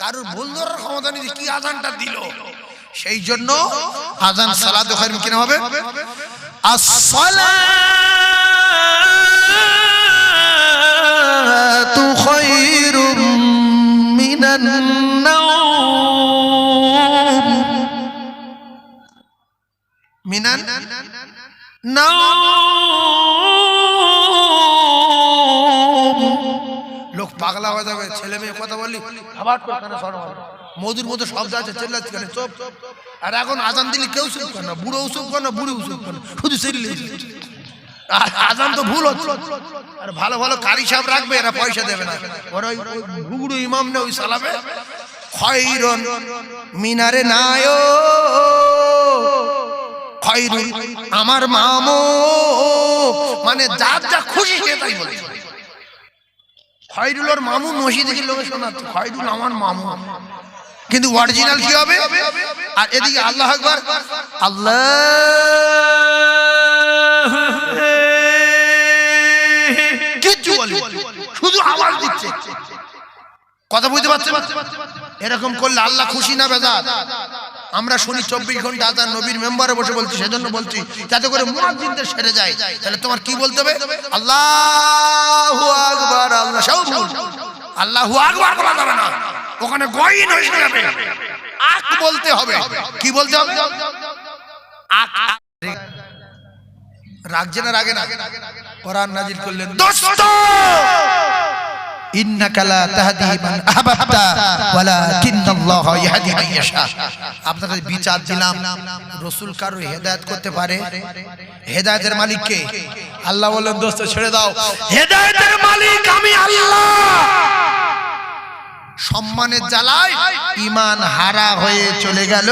কারোর ভুল ধরার ক্ষমতা নেই কি আজানটা দিল? সেই জন্য আজান সালাত খাইর কিনা হবে? মিনান নাওম। পাগলা হয়ে যাবে, ছেলে মেয়ে কথা বললি? আবার হবে। মধুর মতো শব্দ আছে, চেল্লাচ্ছি কেন, চোপ। আর এখন আজান দিলে কেউ সুখ করে না। বুড়ো উসুখ করে না বুড়ি উসুখ করে শুধু সেরিলে আজান তো ভুল হচ্ছে। আর ভালো ভালো কারি সাহেব রাখবে, এরা পয়সা দেবে না। ওরা ওই ইমাম নে, ওই খয়রন মিনারে নায়ো। খয়রুল আমার মামো। মানে যার যা খুশি সে তাই খয়রুলোর মামু মসজিদে গিয়ে লোকে শোনাচ্ছে খয়রুল আমার মামু। কিন্তু অরিজিনাল কি হবে? আর এদিকে আল্লাহ আকবার। আল্লাহ কিচ্ছু শুধু আওয়াজ দিচ্ছে। কথা বুঝতে পারছে এরকম করলে আল্লাহ খুশি না বেজার? আমরা শুনি চব্বিশ ঘণ্টা আজান নবীর মেম্বারে বসে বলছি, সেজন্য বলছি, যাতে করে মুয়াজ্জিনদের সেরে যায়। তাহলে তোমার কি বলতে হবে? আল্লাহু আল্লাহ আকবার বলা যাবে না। ওখানে হয়ে যাবে। আক বলতে হবে। কি বলতে হবে? আক। না রাগে না। কোরআন নাজিল করলেন, দোস্ত! তাহদি মান ওয়ালাকিন্নাল্লাহা আপনাদের বিচার দিলাম রসুল কারও হেদায়েত করতে পারে? হেদায়তের মালিককে? আল্লাহ বললেন দোস্ত ছেড়ে দাও। হেদায়তের মালিক আমি আল্লাহ। সম্মানের জ্বালায় ইমান হারা হয়ে চলে গেল।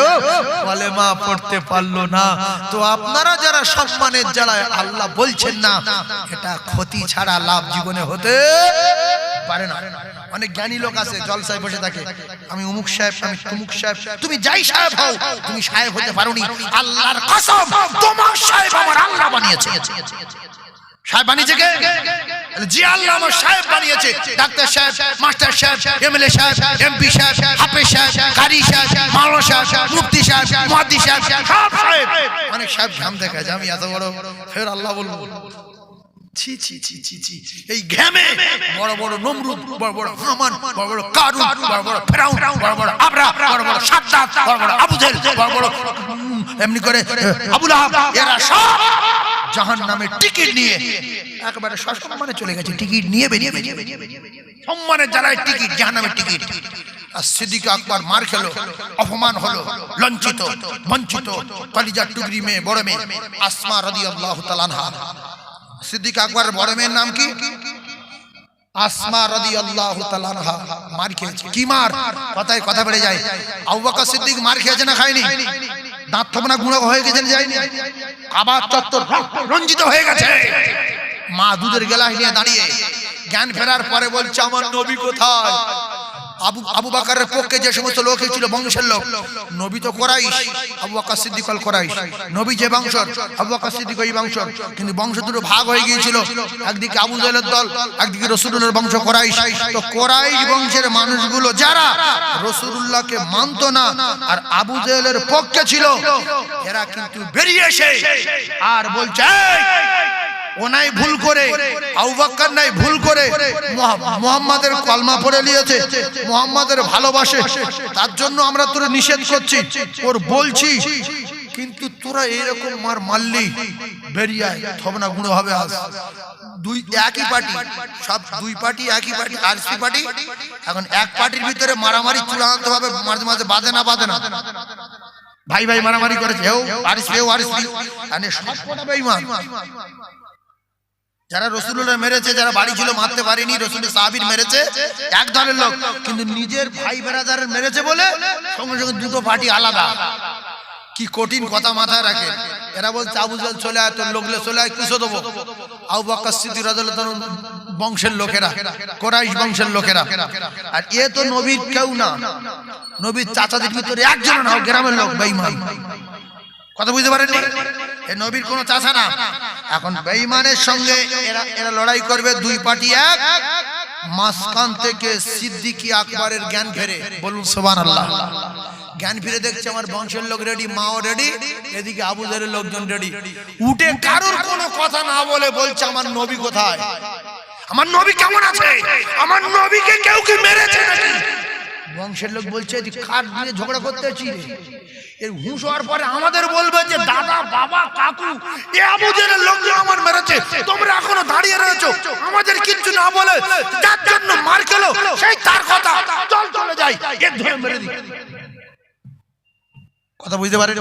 কলেমা পড়তে পারল না। তো আপনারা যারা সম্মানের জ্বালায় আল্লাহ বলছেন না, এটা ক্ষতি ছাড়া লাভ জীবনে হতে পারে না। অনেক জ্ঞানী লোক আছে, জলসায় বসে থাকে। আমি উমুক সাহেব, আমি তুমুক সাহেব। তুমি যাই সাহেব হও, তুমি সাহেব হতে পারোনি। আল্লাহর কসম, তোমার সাহেব আমার আল্লাহ বানিয়েছে। সাহেব বানিয়েছে জি আল্লাহ সাহেব বানিয়েছে। ডাক্তার সাহেব, মাস্টার সাহেব, এমএলএ সাহেব, এমপি সাহেব, হাফেজ সাহেব কারি সাহেব, মাওলানা সাহেব, মুফতি সাহেব, মুহাদ্দিস সাহেব, সব সাহেব। অনেক সাহেব ঘাম এই ঘেমে বড় বড় নমরুদ, বড় বড় হামান, বড় বড় বড় বড় ফেরাউন, বড় বড় আবরা, বড় আবু এমনি করে আবুল আহাব, এরা সব জাহান নামে টিকিট নিয়ে একেবারে সসম্মানে চলে গেছে, টিকিট নিয়ে বেরিয়ে বেরিয়ে বেরিয়ে জ্বালায় টিকিট জাহান নামে টিকিট। আর মার খেলো মেয়ে, বড় মেয়ে, আসমা রদি বড় মেয়ের নাম কি? আসমা রদি মার কি মার? কথায় কথা বেড়ে যায়। আবু সিদ্দিক মার খেয়েছে না খায়নি? দাঁত থাপনা গুঁড়ো হয়ে গেছেন যায়নি আবার চত্বর রঞ্জিত হয়ে গেছে। মা দুধের গেলাস নিয়ে দাঁড়িয়ে জ্ঞান ফেরার পরে বলছে, আমার নবী কোথায়? আবু আবু বাকারের পক্ষে যে সমস্ত লোক ছিল, বংশের লোক, নবী তো করাইশ, আবু বাকার সিদ্দিক আল করাইশ। নবী যে বংশর আবু বাকার সিদ্দিক ওই বংশর কিন্তু বংশ দুটো ভাগ হয়ে গিয়েছিল। একদিকে আবু জাহেলের দল, একদিকে রসুলের বংশ করাইশ। তো করাইশ বংশের মানুষগুলো যারা রসুল্লাহকে মানতো না, আর আবু জাহেলের পক্ষে ছিল, এরা কিন্তু বেরিয়ে এসে আর বলছে "এই, ও নাই ভুল করে আউবাক্কার নাই ভুল করে মোহাম্মদের কলমা পড়ে নিয়েছে মোহাম্মদের ভালোবাসে তার জন্য আমরা তোরা নিষেধ করছি ওর বলছি কিন্তু তোরা এইরকম মার মারলি বেরিয়ে থবনা গুঁড়ো হবে আজ। দুই একই পার্টি সব দুই পার্টি একই পার্টি আরসি পার্টি এখন এক পার্টির ভিতরে মারামারি চূড়ান্ত ভাবে মাঝে মাঝে বাঁধে না বাঁধে না। ভাই ভাই মারামারি করেছে হেও আরসি হেও আরসি মানে সব কটা বেঈমান যারা রসুল্লাহ মেরেছে, যারা বাড়ি ছিল, মারতে পারেনি রসুল সাহাবির মেরেছে, এক ধরনের লোক। কিন্তু নিজের ভাই বেড়াদারের মেরেছে বলে সঙ্গে সঙ্গে দুটো পার্টি আলাদা। কি কঠিন কথা মাথায় রাখে। এরা বলছে, আবু জাল চলে আয়, তোর লোকলে চলে আয়, কুশো দেবো। আবু বাক্কা স্মৃতি বংশের লোকেরা, কোরাইশ বংশের লোকেরা। আর এ তো নবীর কেউ না। নবীর চাচাদের ভিতরে একজন না গ্রামের লোক বেইমান কথা বুঝতে পারেননি? এ নবীর কোনো চাচা না। এখন বেঈমানের সঙ্গে এরা এরা লড়াই করবে দুই পার্টি এক। মাসকান থেকে সিদ্দিকী আকবরের জ্ঞান ফেরে। বলুন সোবান আল্লাহ জ্ঞান ফিরে দেখছে আমার বংশের লোক রেডি মাও রেডি এদিকে আবুদের লোকজন রেডি উঠে কারোর কোনো কথা না বলে বলছে, আমার নবী কোথায়? আমার নবী কেমন আছে? আমার নবীকে কেউ কি মেরেছে নাকি? বংশের লোক বলছে যে কার দিয়ে ঝগড়া করতেছি এর হুঁশ হওয়ার পরে আমাদের বলবে যে দাদা বাবা কাকু এ আবুদের লোকজন আমার মেরেছে। তোমরা এখনও দাঁড়িয়ে রয়েছো। আমাদের কিচ্ছু না বলে যার জন্য মার খেলো সেই তার কথা চল চলে যাই। এর ধরে মেরে দিই। কথা বুঝতে পারেন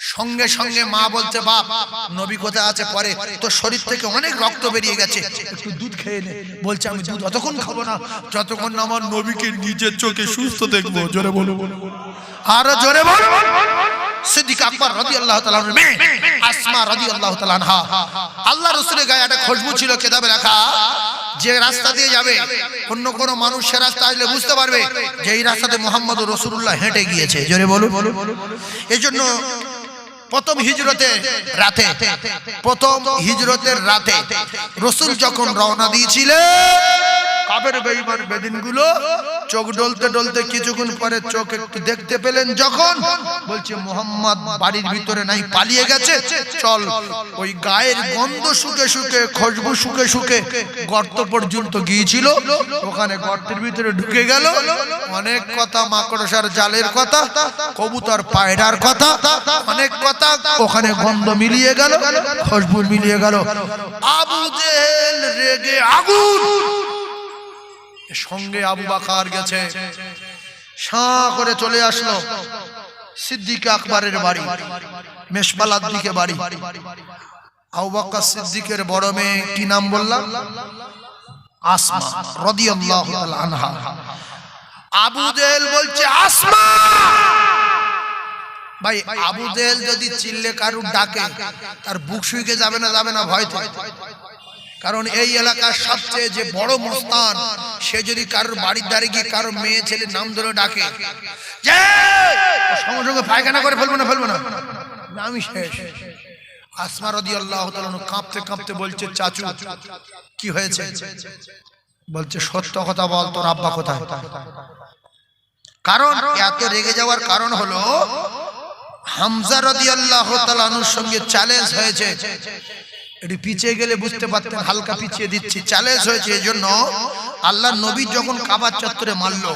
সঙ্গে সঙ্গে মা বলছে, বাপ, নবী কোথায় আছে পরে? তোর শরীর থেকে অনেক রক্ত বেরিয়ে গেছে। একটু দুধ খেয়ে নে। বলছে, আমি দুধ অতক্ষণ খাব না। যতক্ষণ না আমার নবীকে নিজের চোখে সুস্থ দেখব। জোরে বলো আরও জোরে বলো সিদ্দিক আল্লাহ গায়ে একটা যে রাস্তা দিয়ে যাবে, অন্য কোনো মানুষ সে রাস্তা আসলে বুঝতে পারবে যে এই রাস্তাতে মোহাম্মদ হেঁটে গিয়েছে। জোরে বলুন। এই জন্য প্রথম হিজরতে রাতে প্রথম হিজরতের রাতে রসুল যখন রওনা দিয়েছিলেন কাবের বেঈমান বেদিনগুলো চোখ ডলতে ডলতে কিছুক্ষণ পরে চোখ একটু দেখতে পেলেন যখন বলছে, মোহাম্মদ বাড়ির ভিতরে নাই, পালিয়ে গেছে। চল, ওই গায়ের গন্ধ শুকে শুকে খুশবু শুকে শুকে গর্ত পর্যন্ত গিয়েছিল। ওখানে গর্তের ভিতরে ঢুকে গেল। অনেক কথা, মাকড়সার জালের কথা, কবুতর পায়রার কথা, অনেক কথা, ওখানে গন্ধ মিলিয়ে গেল খুশবু মিলিয়ে গেল। আবু জেহেল রেগে আগুন সঙ্গে আবু বাকার গেছে। সাঁ করে চলে আসলো সিদ্দিক আকবরের বাড়ি, মেশবালার দিকে বাড়ি। আবু বাক্কা সিদ্দিকের বড় মেয়ে কি নাম বললাম? আসমা রাদিয়াল্লাহু তাআলা আনহা। আবু জেহেল বলছে, আসমা! ভাই, আবু জেহেল যদি চিল্লে কারুর ডাকে, তার বুক শুইকে যাবে না যাবে না ভয় থেকে কারণ এই এলাকার সবচেয়ে যে বড় মস্তান সে যদি কারোর বাড়ির দ্বারে গিয়ে কারোর মেয়ে ছেলে নাম ধরে ডাকে। সঙ্গে সঙ্গে পায়খানা করে ফেলব না ফেলব না। আমি শেষ। আসমা রদি আল্লাহ কাঁপতে কাঁপতে বলছে চাচু কি হয়েছে? বলছে সত্য কথা বল তোর আব্বা কোথায়? কারণ এত রেগে যাওয়ার কারণ হলো হামজা রদি আল্লাহ সঙ্গে চ্যালেঞ্জ হয়েছে। একটু পিছিয়ে গেলে বুঝতে পারতেন, হালকা পিছিয়ে দিচ্ছি চ্যালেঞ্জ হয়েছে এই জন্য আল্লাহ নবী যখন কাবার চত্বরে মারল,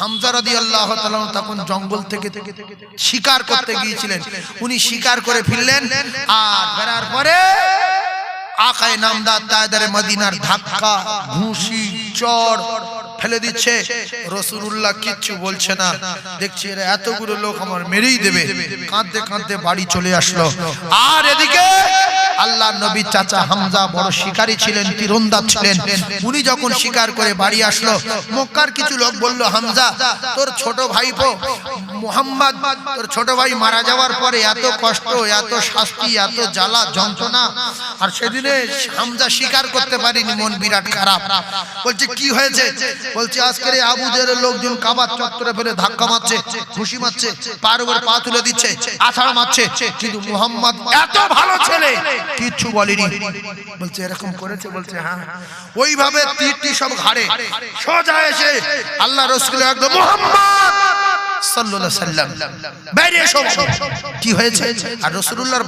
হামজা রাদি আল্লাহ তখন জঙ্গল থেকে শিকার করতে গিয়েছিলেন। উনি শিকার করে ফিরলেন আর ফেরার পরে আকায় নামদার তায়দারে মদিনার ধাক্কা, ঘুষি চড় ফেলে দিচ্ছে। রসুল্লাহ কিচ্ছু বলছে না। দেখছি এরা এতগুলো লোক আমার মেরেই দেবে। কাঁদতে কাঁদতে বাড়ি চলে আসলো। আর এদিকে আল্লাহ নবী চাচা হামজা বড় শিকারী ছিলেন, তীরন্দাজ ছিলেন। উনি যখন শিকার করে বাড়ি আসলো, মক্কার কিছু লোক বলল, হামজা, তোর ছোট ভাইপো মোহাম্মদ, তোর ছোট ভাই মারা যাওয়ার পরে এত কষ্ট, এত শাস্তি, এত জ্বালা, যন্ত্রণা, আর সেদিনে হামজা স্বীকার করতে পারিনি, মন বিরাট খারাপ। বলছে, কি হয়েছে? বলছে, আজকের আবুদের লোকজন কাবার চত্বরে ফেলে ধাক্কা মারছে খুশি মারছে, পার উপর পা তুলে দিচ্ছে, আছাড় মারছে, কিন্তু মোহাম্মদ এত ভালো ছেলে, কিচ্ছু বলেনি। বলছে, এরকম করেছে? বলছে হ্যাঁ। ওইভাবে তীরটি সব ঘাড়ে, সোজা এসে আল্লাহ রসুল একদম, মোহাম্মদ!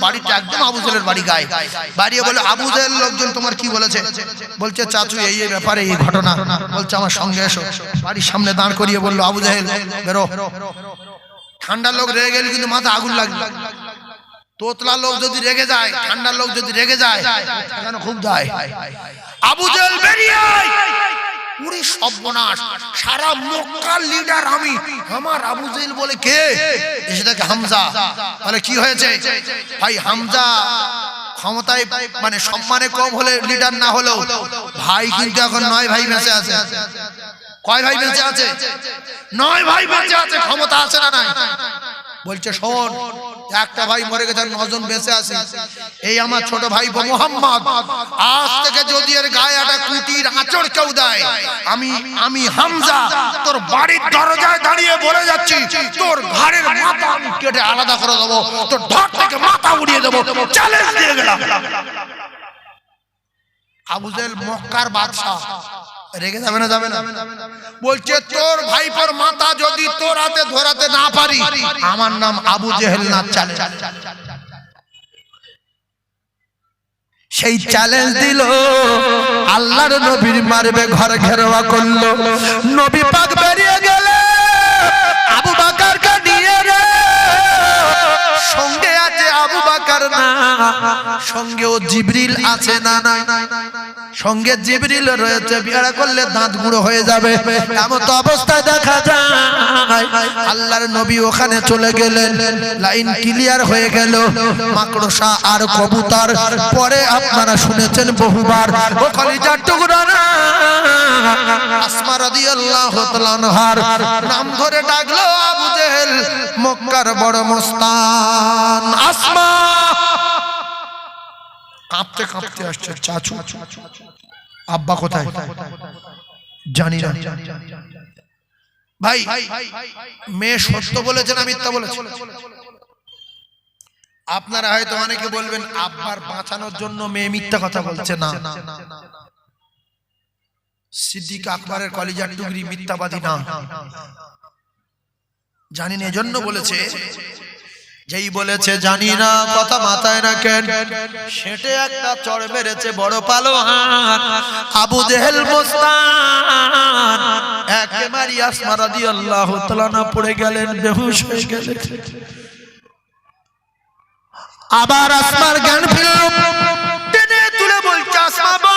বাড়িটা একদম বাড়ি লোকজন তোমার কি বলেছে? বলছে, চাচু, এই ব্যাপারে এই ঘটনা। বলছে, আমার সঙ্গে সামনে দাঁড় করিয়ে বলল, আবু ঠান্ডা লোক রেগে গেলে কিন্তু মাথা আগুন লাগবে। তোতলা লোক যদি রেগে যায়, ঠান্ডা লোক যদি রেগে যায় খুব যায়। আবু বেরিয়ে পুরি সর্বনাশ। সারা মক্কার লিডার আমি। আমার আবু জেল বলে, কে? এসে থাকে হামজা। বলে কি হয়েছে? ভাই, হামজা ক্ষমতায় মানে সম্মানে কম হলে লিডার না হলেও, ভাই কিন্তু এখন নয় ভাই বেঁচে আছে। কয় ভাই বেঁচে আছে? নয় ভাই বেঁচে আছে, ক্ষমতা আছে না নাই? বলছে, শোন একটা ভাই মরে গেছে নজন বেঁচে আছে। এই আমার ছোট ভাই মোহাম্মদ, আজ থেকে যদি এর গায়ে একটা কুটির আঁচড় কেউ দেয়, আমি আমি হামজা, তোর বাড়ির দরজায় দাঁড়িয়ে বলে যাচ্ছি, তোর ঘাড়ের মাথা আমি কেটে আলাদা করে দেবো, তোর ধর থেকে মাথা উড়িয়ে দেবো চ্যালেঞ্জ দিয়ে গেলাম। আবুজেল মক্কার বাদশাহ। রেগে যাবে না যাবে না। বলছে, তোর ভাইপোর মাথা যদি তোর হাতে ধরাতে না পারি, আমার নাম আবু জেহেল না সেই চ্যালেঞ্জ দিল। আল্লাহর নবীর মারবে, ঘর ঘেরোয়া করল। নবী পাক বেরিয়ে আবু সঙ্গে আছে আবু বাকার না, সঙ্গেও জিবরিল আছে না না। সঙ্গে জিবরিল রয়েছে, বিয়ারা করলে দাঁত গুঁড়ো হয়ে যাবে। এমন তো অবস্থায় দেখা যায়। আল্লাহর নবী ওখানে চলে গেলেন, লাইন ক্লিয়ার হয়ে গেল। মাকড়সা আর কবুতর, পরে আপনারা শুনেছেন বহুবার, ও কলিজার টুকরা না। আসমা রাদিয়াল্লাহু তাআলা আনহার নাম ধরে ডাকলো আবু জেহেল, মক্কার বড় মস্তান। আসমা! কাঁপতে কাঁপতে আসছে, চাচু, আব্বা কোথায়? জানি না। ভাই, মেয়ে সত্য বলেছে না মিথ্যা বলেছে? আপনারা হয়তো অনেকে বলবেন, আব্বার বাঁচানোর জন্য মেয়ে মিথ্যা কথা বলছে না। সিদ্দিক আকবরের কলিজার টুকরি মিথ্যাবাদী না। জানি না, এজন্য বলেছে যেই বলেছে, জানি না, কথা মাথায় রাখেন। সেটে একটা চড় মেরেছে বড় পালো আবু দেহেল মোস্তান। একেবারে আসমা রাদিয়াল্লাহু তাআলা না পড়ে গেলেন, বেহুশ হয়ে গেলেন। আবার আসমার জ্ঞান ফিরল, টেনে তুলে বলছে, আসমা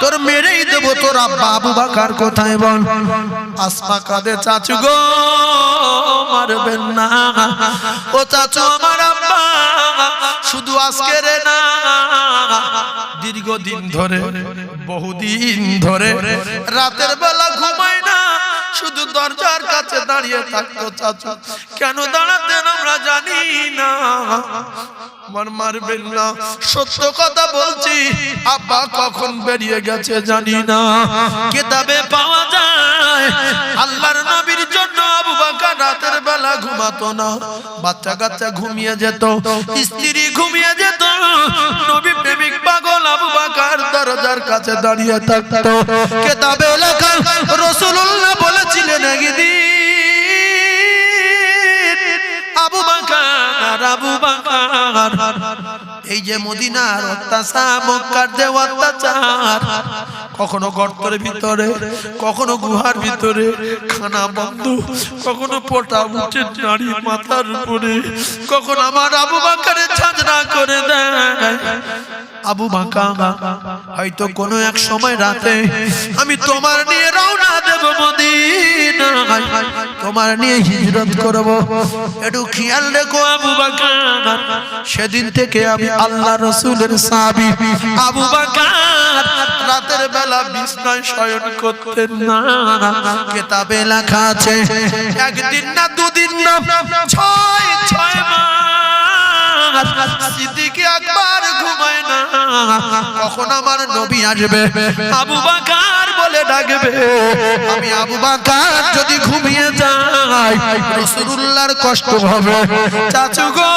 তোর মেরেই দেবো, তোর আব্বা আবু বাকার কোথায় বল? আসমা কাঁদে, চাচু গো মারবেন না। ও চাচু আমার আব্বা, শুধু আজকে রে না, দীর্ঘদিন ধরে, বহুদিন ধরে রাতের বেলা ঘুমায় না, শুধু দরজার কাছে দাঁড়িয়ে থাকতো চাচু। কেন দাঁড়াতেন আমরা জানি না। আমার মারবেন না। সত্য কথা বলছি, আব্বা কখন বেরিয়ে গেছে জানি না। কেতাবে পাওয়া যায়, আল্লাহর নবীর জন্য আবু রাতের বেলা ঘুমাতো না। বাচ্চা কাচ্চা ঘুমিয়ে যেত, স্ত্রী ঘুমিয়ে যেত, নবী প্রেমিক পাগল আবু বাকার দরজার কাছে দাঁড়িয়ে থাকতো। কেতাবে লেখা রসুল্লাহ বলেছিলেন, একদিন আবু বাকার। এই যে মদিনার অত্যাচার, মক্কার যে অত্যাচার, কখনো গর্তের ভিতরে, কখনো গুহার ভিতরে, খানা বন্ধ, কখনো পোটা উঠে নারী মাথার উপরে, কখনো আমার আবু বাকারে ছাজনা করে দেয়। আবু বাঁকা হয়তো কোনো এক সময় রাতে আমি তোমার নিয়ে রওনা মদিনায় তোমার নিয়ে হিজরত করব। একটু খেয়াল রেখো আবু বাকার। সেদিন থেকে আমি আল্লাহ রসুলের সাবি আবু বাকার, রাতের বেলা বিছনায় শয়ন করতেন না। কেতাবে লেখা আছে, একদিন না দুদিন না, ছয় ছয় মাস সিদ্দিকে একবার ঘুমায় না। কখন আমার নবী আসবে। আবু বাকার বলে ডাকবে। আমি আবু বাকার যদি ঘুমিয়ে যাই, রসুল্লাহর কষ্ট হবে। চাচু গো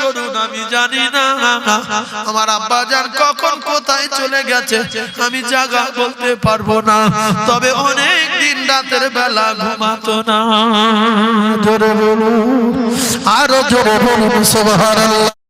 করুন, আমি জানি না। আমার আব্বা যান কখন কোথায় চলে গেছে, আমি জায়গা বলতে পারব না। তবে অনেক দিন রাতের বেলা ঘুমাতো না। জোরে আরও জোরে বলুন, সুবহানাল্লাহ।